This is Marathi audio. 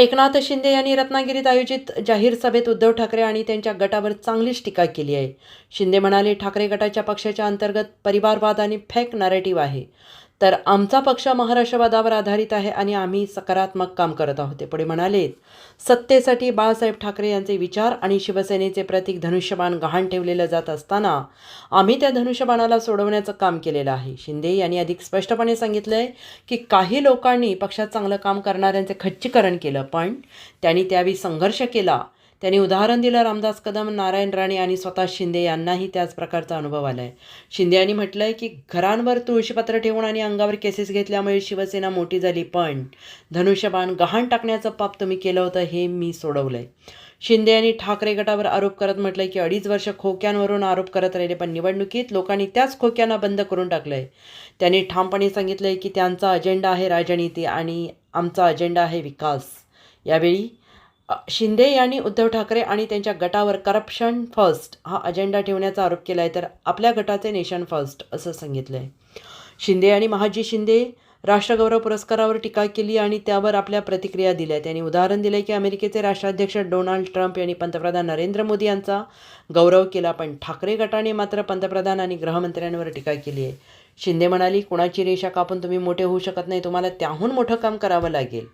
एकनाथ शिंदे यांनी रत्नागिरीत आयोजित जाहीर सभेत उद्धव ठाकरे आणि त्यांच्या गटावर चांगलीच टीका केली आहे. शिंदे म्हणाले ठाकरे गटाच्या पक्षाच्या अंतर्गत परिवारवाद आणि फेक नरेटिव्ह आहे. तर आमचा पक्ष महाराष्ट्रवादावर आधारित आहे आणि आम्ही सकारात्मक काम करत आहोत. ते पुढे म्हणाले सत्तेसाठी बाळासाहेब ठाकरे यांचे विचार आणि शिवसेनेचे प्रतीक धनुष्यबाण गहाण ठेवलेलं जात असताना आम्ही त्या धनुष्यबाणाला सोडवण्याचं काम केलेलं आहे. शिंदे यांनी अधिक स्पष्टपणे सांगितलं आहे की काही लोकांनी पक्षात चांगलं काम करणाऱ्यांचे खच्चीकरण केलं पण त्यांनी त्यावेळी संघर्ष केला त्यांनी उदाहरण दिलं रामदास कदम नारायण राणे आणि स्वतः शिंदे यांनाही त्याच प्रकारचा अनुभव आला आहे शिंदे यांनी म्हटलं आहे की घरांवर तुळशीपत्र ठेवून आणि अंगावर केसेस घेतल्यामुळे शिवसेना मोठी झाली पण धनुष्यबाण गहाण टाकण्याचं पाप तुम्ही केलं होतं हे मी सोडवलं आहे शिंदे यांनी ठाकरे गटावर आरोप करत म्हटलंय की अडीच वर्ष खोक्यांवरून आरोप करत राहिले पण निवडणुकीत लोकांनी त्याच खोक्यांना बंद करून टाकलंय. त्यांनी ठामपणे सांगितलंय की त्यांचा अजेंडा आहे राजनीती आणि आमचा अजेंडा आहे विकास. यावेळी शिंदे यांनी उद्धव ठाकरे आणि त्यांच्या गटावर करप्शन फर्स्ट हा अजेंडा ठेवण्याचा आरोप केला आहे तर आपल्या गटाचे नेशन फर्स्ट असं सांगितलं आहे शिंदे आणि महाजी शिंदे राष्ट्रगौरव पुरस्कारावर टीका केली आणि त्यावर आपल्या प्रतिक्रिया दिल्या त्यांनी उदाहरण दिले की अमेरिकेचे राष्ट्राध्यक्ष डोनाल्ड ट्रम्प यांनी पंतप्रधान नरेंद्र मोदी यांचा गौरव केला पण ठाकरे गटाने मात्र पंतप्रधान आणि गृहमंत्र्यांवर टीका केली आहे. शिंदे म्हणाली कुणाची रेषा कापून तुम्ही मोठे होऊ शकत नाही तुम्हाला त्याहून मोठं काम करावं लागेल.